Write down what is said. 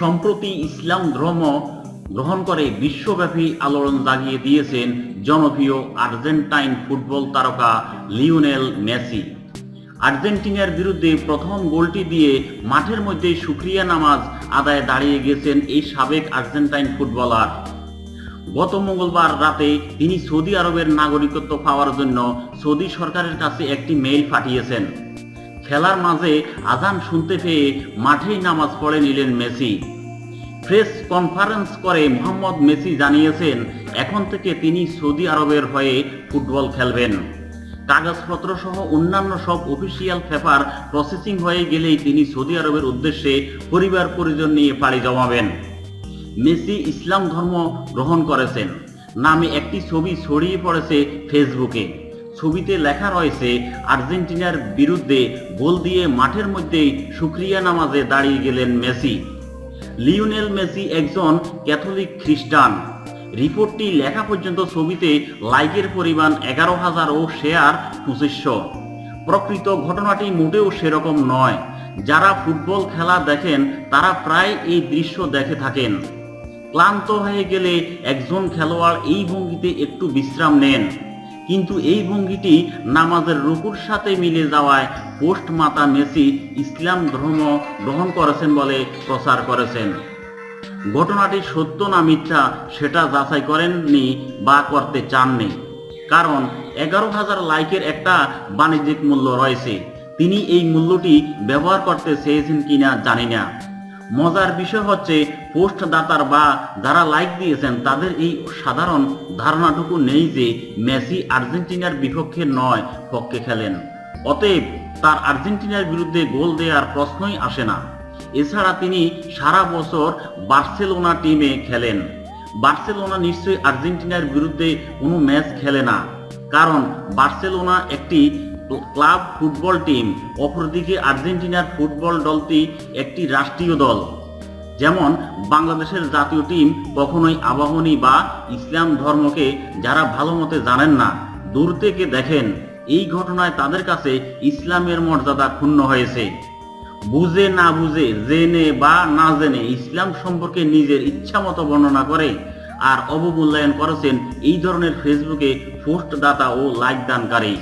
সম্প্রতি ইসলাম ধর্ম গ্রহণ করে বিশ্বব্যাপী আলোড়ন জাগিয়ে দিয়েছেন জনপ্রিয় আর্জেন্টাইন ফুটবল তারকা লিওনেল মেসি। আর্জেন্টিনার বিরুদ্ধে প্রথম গোলটি দিয়ে মাঠের মধ্যে সুক্রিয়া নামাজ আদায় দাঁড়িয়ে গেছেন এই সাবেক আর্জেন্টাইন ফুটবলার। গত মঙ্গলবার রাতে তিনি সৌদি আরবের নাগরিকত্ব পাওয়ার জন্য সৌদি সরকারের কাছে একটি মেইল পাঠিয়েছেন। খেলার মাঝে আজান শুনতে পেয়ে মাঠেই নামাজ পড়ে নিলেন মেসি। প্রেস কনফারেন্স করে মোহাম্মদ মেসি জানিয়েছেন, এখন থেকে তিনি সৌদি আরবের হয়ে ফুটবল খেলবেন। কাগজপত্র সহ অন্যান্য সব অফিসিয়াল পেপার প্রসেসিং হয়ে গেলেই তিনি সৌদি আরবের উদ্দেশ্যে পরিবার পরিজন নিয়ে পাড়ি জমাবেন। মেসি ইসলাম ধর্ম গ্রহণ করেছেন। নামে একটি ছবি ছড়িয়ে পড়েছে ফেসবুকে। ছবিতে লেখা রয়েছে, আর্জেন্টিনার বিরুদ্ধে গোল দিয়ে মাঠের মধ্যেই সুক্রিয়া নামাজে দাঁড়িয়ে গেলেন মেসি। লিওনেল মেসি একজন ক্যাথলিক খ্রিস্টান। রিপোর্টটি লেখা পর্যন্ত ছবিতে লাইকের পরিমাণ এগারো হাজার ও শেয়ার পঁচিশশো। প্রকৃত ঘটনাটি মোটেও সেরকম নয়। যারা ফুটবল খেলা দেখেন, তারা প্রায় এই দৃশ্য দেখে থাকেন। ক্লান্ত হয়ে গেলে একজন খেলোয়াড় এই ভঙ্গিতে একটু বিশ্রাম নেন। কিন্তু এই ভঙ্গিটি নামাজের রুকুর সাথে মিলে যাওয়ায় পোস্ট মাতা মেসি ইসলাম ধর্ম গ্রহণ করেছেন বলে প্রচার করেছেন। ঘটনাটি সত্য না মিথ্যা সেটা যাচাই করেননি বা করতে চাননি। কারণ এগারো হাজার লাইকের একটা বাণিজ্যিক মূল্য রয়েছে। তিনি এই মূল্যটি ব্যবহার করতে চেয়েছেন কিনা জানি না। মজার বিষয় হচ্ছে পোস্ট দাতার বা যারা লাইক দিয়েছেন, তাদের এই সাধারণ ধারণাটুকু নেই যে মেসি আর্জেন্টিনার বিপক্ষে নয় পক্ষে খেলেন। অতএব তার আর্জেন্টিনার বিরুদ্ধে গোল দেওয়ার প্রশ্নই আসে না। এছাড়া তিনি সারা বছর বার্সেলোনা টিমে খেলেন। বার্সেলোনা নিশ্চয়ই আর্জেন্টিনার বিরুদ্ধে কোনো ম্যাচ খেলে না। কারণ বার্সেলোনা একটি ক্লাব ফুটবল টিম, অপরদিকে আর্জেন্টিনার ফুটবল দলটি একটি রাষ্ট্রীয় দল। যেমন বাংলাদেশের জাতীয় টিম কখনোই আবাহনী বা ইসলাম ধর্মকে যারা ভালো মতে জানেন না, দূর থেকে দেখেন। এই ঘটনায় তাদের কাছে ইসলামের মর্যাদা ক্ষুণ্ণ হয়েছে। বুঝে না বুঝে, জেনে বা না জেনে ইসলাম সম্পর্কে নিজের ইচ্ছা মতো বর্ণনা করে আর অবমূল্যায়ন করেছেন এই ধরনের ফেসবুকে পোস্ট দাতা ও লাইক দানকারী